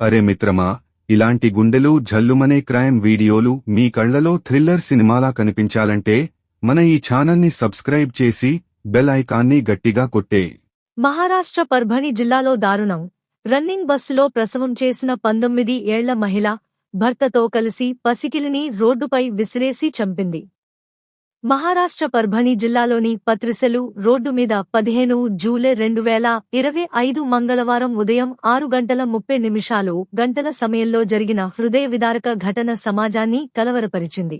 అరే మిత్రమా ఇలాంటి గుండెలు జల్లుమనే క్రైమ్ వీడియోలు మీ కళ్ళలో థ్రిల్లర్ సినిమాలా కనిపించాలంటే మన ఈ ఛానల్ని సబ్స్క్రైబ్ చేసి బెల్ ఐకాన్ని గట్టిగా కొట్టే. మహారాష్ట్ర పర్భణి జిల్లాలో దారుణం. రన్నింగ్ బస్సులో ప్రసవం చేసిన పంతొమ్మిది ఏళ్ళ మహిళ భర్తతో కలిసి పసికిలిని రోడ్డుపై విసిరేసి చంపింది. మహారాష్ట్ర పర్భణి జిల్లాలోని పత్రిసెలు రోడ్డు మీద పదిహేను జూలై రెండు వేల ఇరవై ఐదు మంగళవారం ఉదయం ఆరు గంటల ముప్పై నిమిషాలు గంటల సమయంలో జరిగిన హృదయ విదారక ఘటన సమాజాన్ని కలవరపరిచింది.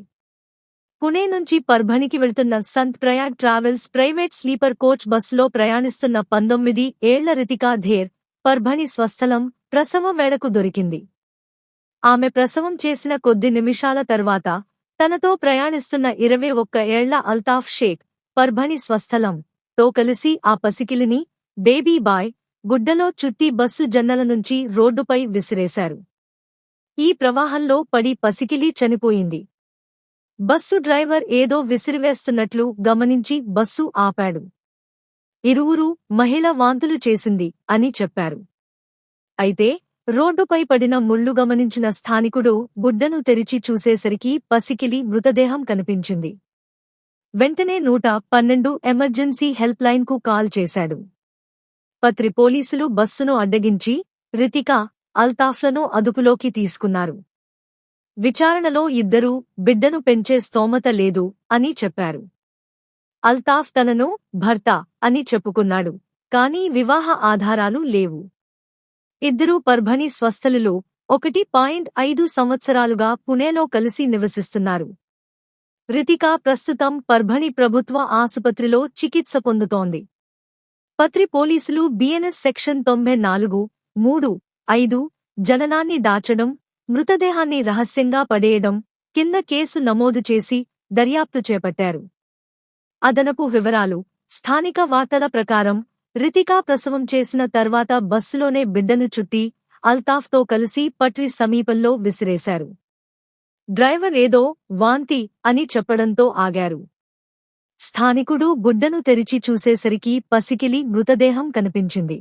పుణే నుంచి పర్భణికి వెళ్తున్న Sant Prayag travels private sleeper coach బస్సులో ప్రయాణిస్తున్న పంతొమ్మిది ఏళ్ళ రితికా ధేర్ పర్భణి స్వస్థలం ప్రసవం వేళకు దొరికింది. ఆమె ప్రసవం చేసిన కొద్ది నిమిషాల తర్వాత తనతో ప్రయాణిస్తున్న ఇరవై ఒక్క ఏళ్ళ అల్తాఫ్ షేక్ పర్భణి స్వస్థలం. తో కలిసి ఆ పసికిలిని బేబీ బాయ్ గుడ్డలో చుట్టి బస్సు జన్నల నుంచి రోడ్డుపై విసిరేశారు. ఈ ప్రవాహంలో పడి పసికిలి చనిపోయింది. బస్సు డ్రైవర్ ఏదో విసిరివేస్తున్నట్లు గమనించి బస్సు ఆపాడు. ఇరువురు మహిళ వాంతులు చేసింది అని చెప్పారు. అయితే రోడ్డుపై పడిన ముళ్ళు గమనించిన స్థానికుడు గుడ్డను తెరిచి చూసేసరికి పసికిలి మృతదేహం కనిపించింది. వెంటనే నూట పన్నెండు ఎమర్జెన్సీ హెల్ప్లైన్కు కాల్ చేశాడు. పత్రి పోలీసులు బస్సును అడ్డగించి రితిక అల్తాఫ్లను అదుపులోకి తీసుకున్నారు. విచారణలో ఇద్దరూ బిడ్డను పెంచే స్తోమత లేదు అని చెప్పారు. అల్తాఫ్ తనను భర్త అని చెప్పుకున్నాడు కానీ వివాహ ఆధారాలు లేవు. ఇద్దరూ పర్భణి స్వస్థలలో ఒకటి పాయింట్ ఐదు సంవత్సరాలుగా పుణేలో కలిసి నివసిస్తున్నారు. రితికా ప్రస్తుతం పర్భణి ప్రభుత్వ ఆసుపత్రిలో చికిత్స పొందుతోంది. పత్రి పోలీసులు బిఎన్ఎస్ సెక్షన్ తొంభై నాలుగు మూడు ఐదు జననాన్ని దాచడం మృతదేహాన్ని రహస్యంగా పడేయడం కింద కేసు నమోదు చేసి దర్యాప్తు చేపట్టారు. అదనపు వివరాలు స్థానిక వార్తల ప్రకారం రితికా ప్రసవం చేసిన తర్వాత బస్సులోనే బిడ్డను చుట్టి అల్తాఫ్తో కలిసి పట్రి సమీపంలో విసిరేశారు. డ్రైవర్ ఏదో వాంతి అని చెప్పడంతో ఆగారు. స్థానికుడు గుడ్డను తెరిచి చూసేసరికి పసికిలి మృతదేహం కనిపించింది.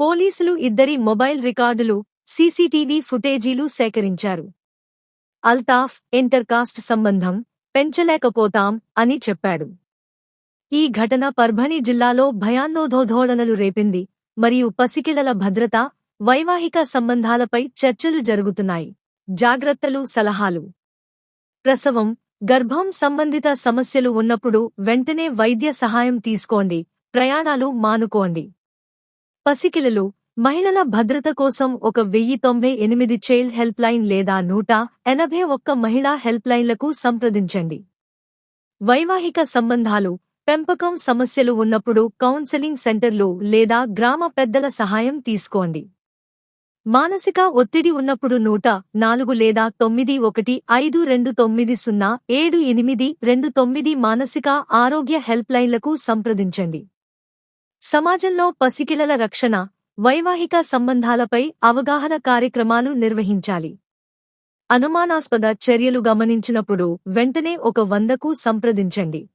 పోలీసులు ఇద్దరి మొబైల్ రికార్డులు సీసీటీవీ ఫుటేజీలు సేకరించారు. అల్తాఫ్ ఇంటర్కాస్ట్ సంబంధం పెంచలేకపోతాం అని చెప్పాడు. ఈ ఘటన పర్భణి జిల్లాలో భయాందోధోధోళనలు రేపింది మరియు పసికిలల భద్రత వైవాహిక సంబంధాలపై చర్చలు జరుగుతున్నాయి. జాగ్రత్తలు సలహాలు. ప్రసవం గర్భం సంబంధిత సమస్యలు ఉన్నప్పుడు వెంటనే వైద్య సహాయం తీసుకోండి ప్రయాణాలు మానుకోండి. పసికిలలు మహిళల భద్రత కోసం ఒక వెయ్యి తొంభై ఎనిమిది చైల్డ్ హెల్ప్ లైన్ లేదా నూట ఎనభై ఒక్క మహిళా హెల్ప్లైన్లకు సంప్రదించండి. వైవాహిక సంబంధాలు పెంపకం సమస్యలు ఉన్నప్పుడు కౌన్సెలింగ్ సెంటర్లు లేదా గ్రామ పెద్దల సహాయం తీసుకోండి. మానసిక ఒత్తిడి ఉన్నప్పుడు నూట నాలుగు లేదా తొమ్మిది ఒకటి ఐదు రెండు తొమ్మిది సున్నా ఏడు ఎనిమిది రెండు తొమ్మిది మానసిక ఆరోగ్య హెల్ప్ లైన్లకు సంప్రదించండి. సమాజంలో పసికిలల రక్షణ వైవాహిక సంబంధాలపై అవగాహన కార్యక్రమాలు నిర్వహించాలి. అనుమానాస్పద చర్యలు గమనించినప్పుడు వెంటనే ఒక వందకు సంప్రదించండి.